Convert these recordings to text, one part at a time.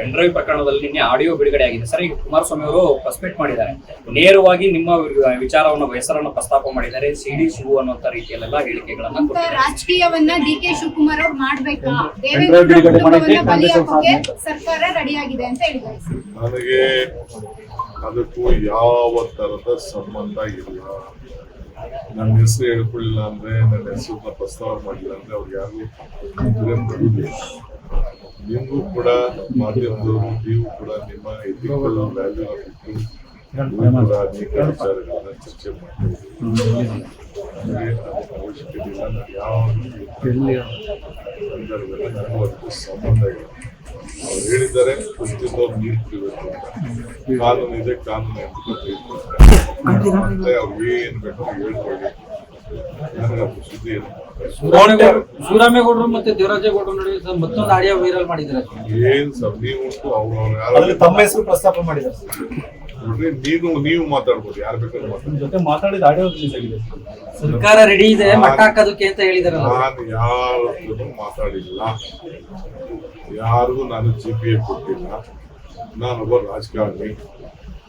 Pen drive ಪ್ರಕರಣದಲ್ಲಿ ನಿನ್ನೆ audio ಬಿಡುಗಡೆ ಆಗಿದೆ. ಸರ್ ಈಗ ಕುಮಾರಸ್ವಾಮಿ ಅವರು ಪ್ರಸ್ಪೆಕ್ಟ್ ಮಾಡಿದ್ದಾರೆ. ನೇರವಾಗಿ ನಿಮ್ಮ ವಿಚಾರವನ್ನು ಹೆಸರನ್ನು ಪ್ರಸ್ತಾಪ ಮಾಡಿದ್ದಾರೆ. ಸಿಡಿ ಶಿವು ಅನ್ನುವಂತ ರೀತಿಯಲ್ಲೆಲ್ಲ ಹೇಳಿಕೆಗಳನ್ನ ರಾಜಕೀಯವನ್ನ ಡಿ ಕೆ ಶಿವಕುಮಾರ್ ಅವ್ರು ಮಾಡ್ಬೇಕಾ. ಸರ್ಕಾರ ರೆಡಿಯಾಗಿದೆ ಅಂತ ಹೇಳಿದ್ದಾರೆ. ನನಗೆ ಅದಕ್ಕೂ ಯಾವ ತರದ ಸಂಬಂಧ ಇಲ್ಲ. ನನ್ನ ಹೆಸರು ಹೇಳ್ಕೊಳ್ಳಿಲ್ಲ ಅಂದ್ರೆ ನನ್ನ ಹೆಸರನ್ನ ಪ್ರಸ್ತಾವ ಮಾಡಿಲ್ಲ ಅಂದ್ರೆ ಅವ್ರು ಯಾರು? ಬರುವುದಿಲ್ಲ ನಿಮಗೂ ಕೂಡ ಮಾಧ್ಯಮದವರು ನೀವು ಕೂಡ ನಿಮ್ಮ ಎಥಿಕಲ್ ವ್ಯಾಲ್ಯೂ ಕೂಡ ಅನೇಕ ವಿಚಾರಗಳನ್ನ ಚರ್ಚೆ ಮಾಡ್ತಾ ನನಗೆ ಅದಕ್ಕೆ ಅವಶ್ಯಕತೆ ಇಲ್ಲ. ನಾನು ಯಾವ ಸಂದರ್ಭದಲ್ಲಿ ನನಗೂ ಅದಕ್ಕೂ ಸಂಬಂಧ ಇಲ್ಲ. ಅವ್ರು ಹೇಳಿದ್ದಾರೆ ಕುಸ್ತಿದ್ದವ್ರು ನೀರು ಕುಡಿಬೇಕು ಕಾನೂನು ಇದೆ ಕಾನೂನು ಅಂತ ಮತ್ತೆ ಅವ್ರು ಏನ್ ಬೇಕು ಹೇಳ್ಕೊಳ್ಳಿ. ನನಗೆ ಅದು ಸುದ್ದಿ ಇಲ್ಲ. ಶಿವರಾಮೇಗೌಡರು ಮತ್ತೆ ದೇವರಾಜೇಗೌಡರು ನಡುವೆ ಸರ್ ಮತ್ತೊಂದು ಆಡಿಯೋ ವೈರಲ್ ಮಾಡಿದ್ದಾರೆ. ಏನ್ ಸರ್ ನೀವು ಅವ್ರು ಅವ್ರು ಯಾರು ತಮ್ಮ ಹೆಸರು ಪ್ರಸ್ತಾಪ ಮಾಡಿದ್ದಾರೆ. ನೋಡ್ರಿ ನೀನು ನೀವು ಮಾತಾಡ್ಬೋದು ಯಾರು ಬೇಕಾದ್ರೂ ಮಾತಾಡಿ ಮಾತಾಡ್ಬೋದು ಜೊತೆ ಮಾತಾಡಿದ ಆಡಿಯೋ ರಿಲೀಸ್ ಆಗಿದೆ ಸರ್ಕಾರ ರೆಡಿ ಇದೆ ಮಟ್ಟ ಹಾಕೋದಕ್ಕೆ ಅಂತ ಹೇಳಿದಾರಲ್ಲ. ನಾನು ಮಾತಾಡಿಲ್ಲ. ಯಾರಿಗೂ ನಾನು ಜಿ ಪಿ ಎ ಕೊಟ್ಟಿಲ್ಲ. ನಾನೊಬ್ಬ ರಾಜಕಾರಣಿ.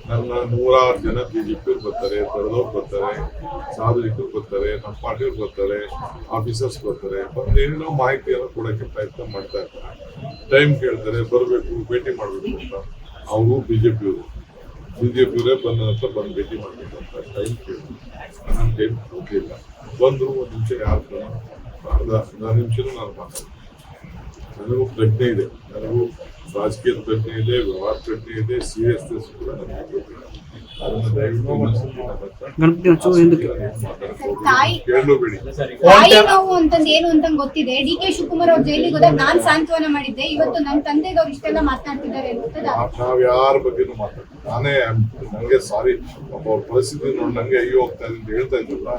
ನನ್ನ ನೂರಾರು ಜನ ಬಿಜೆಪಿ ಬರ್ತಾರೆ ಬರೆದವ್ರು ಬರ್ತಾರೆ ಸಾರ್ವಜನಿಕರು ಬರ್ತಾರೆ ನಮ್ಮ ಪಾರ್ಟಿಯವ್ರು ಬರ್ತಾರೆ ಆಫೀಸರ್ಸ್ ಬರ್ತಾರೆ. ಬಂದು ಏನೋ ಮಾಹಿತಿಯನ್ನು ಕೊಡೋಕ್ಕೆ ಪ್ರಯತ್ನ ಮಾಡ್ತಾ ಇರ್ತಾರೆ ಟೈಮ್ ಕೇಳ್ತಾರೆ ಬರಬೇಕು ಭೇಟಿ ಮಾಡಬೇಕು ಅಂತ. ಅವರು ಬಿಜೆಪಿಯವರು ಬಿಜೆಪಿಯವರೇ ಬಂದ ನಂತರ ಬಂದು ಭೇಟಿ ಮಾಡಬೇಕು ಅಂತ ಟೈಮ್ ಕೇಳಿದ್ರು ನನ್ನ ಟೈಮ್ ಹೋಗಲಿಲ್ಲ. ಬಂದರು ಒಂದು ನಿಮಿಷ ಯಾರು ಅರ್ಧ ಅರ್ಧ ನಿಮಿಷನೂ ನಾನು ಮಾತಾಡ್ತೀನಿ. ನನಗೂ ಪ್ರಜ್ಞೆ ಇದೆ. ನನಗೂ ರಾಜಕೀಯದ ಪ್ರಜ್ಞೆ ಇದೆ, ವ್ಯವಹಾರ ಪ್ರಜ್ಞೆ ಇದೆ ಸೀರಿಯಸ್ನೆಸ್ ಕೂಡ ನನಗೆ ನನ್ನ ಹತ್ರ ಮಾತಾಡ್ಬೋದು. ತಾಯಿ- ತಾಯಿ ನೋವು ಅಂತಂದ್ ಏನು ಅಂತ ಗೊತ್ತಿದೆ. ಡಿ ಕೆ ಶಿವಕುಮಾರ್ ಅವ್ರ ಜೈಲಿಗೆ ಹೋದಾಗ ನಾನ್ ಸಾಂತ್ವನ ಮಾಡಿದ್ದೆ. ಇವತ್ತು ನನ್ನ ತಂದೆಗೆ ಅವ್ರು ಇಷ್ಟೆಲ್ಲ ಮಾತನಾಡ್ತಿದ್ದಾರೆ ನಾವ್- ಯಾರ ಬಗ್ಗೆನೂ ಮಾತಾಡ್ತೀವಿ ನಾನೇ ನಂಗೆ ಸಾರಿ. ಅವ್ರ ಪರಿಸ್ಥಿತಿ ನೋಡಿ ನಂಗೆ ಅಯ್ಯೋ ಹೋಗ್ತಾ ಇದೆ ಅಂತ ಹೇಳ್ತಾ ಇದ್ದಲ್ಲ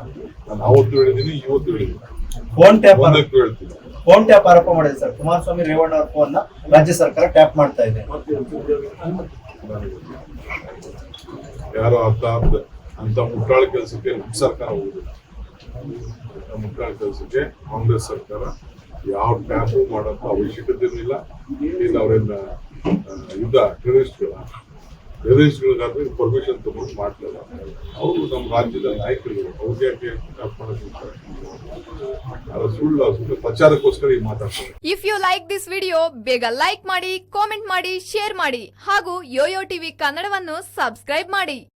ನಾನು ಅವತ್ತು ಹೇಳಿದೀನಿ ಇವತ್ತು ಹೇಳಿದೀನಿ ಫೋನ್ ಟ್ಯಾಪ್ ಒಂದಕ್ಕೂ ಹೇಳ್ತೀನಿ. ಫೋನ್ ಟ್ಯಾಪ್ ಆರೋಪ ಮಾಡಿದೆ ಸರ್. ಕುಮಾರಸ್ವಾಮಿ ರೇವಣ್ಣ ಅವ್ರ ಫೋನ್ ರಾಜ್ಯ ಸರ್ಕಾರ ಟ್ಯಾಪ್ ಮಾಡ್ತಾ ಇದೆ. ನನಗೆ ಅರ್ಥ ಯಾರೋ ಅಂತ ಅಂತ- ಅಂತ ಮುಟ್ಟಾಳ ಕೆಲಸಕ್ಕೆ ನಮ್ಮ ಸರ್ಕಾರ ಹೋಗುದಿಲ್ಲ ಮುಟ್ಟಾಳ ಕೆಲಸಕ್ಕೆ ಕಾಂಗ್ರೆಸ್ ಸರ್ಕಾರ ಯಾವ ಟ್ಯಾಪ್ ಮಾಡೋಕ್ಕೂ ಅವಶ್ಯಕತೆ ಇಲ್ಲ. ಇಲ್ಲಿ ಅವರೆಲ್ಲ ಯುದ್ಧ, ಟೆರರಿಸ್ಟ್ಗಳ ಟೆರರಿಸ್ಟ್ಗಳಿಗಾದ್ರೆ ಪರ್ಮಿಷನ್ ತಗೊಂಡು ಮಾಡ್ತಾರೆ. ಅವರು ನಮ್ಮ ರಾಜ್ಯದ ನಾಯಕರು ಅದು ಸುಳ್ಳು ಈಗ ಮಾತಾಡ್ತಾರೆ. If you like this video ಬೇಗ ಲೈಕ್ ಮಾಡಿ ಕಾಮೆಂಟ್ ಮಾಡಿ ಶೇರ್ ಮಾಡಿ. ಹಾಗೂ ಯೋಯೋ ಟಿವಿ ಕನ್ನಡವನ್ನು ಸಬ್ಸ್ಕ್ರೈಬ್ ಮಾಡಿ.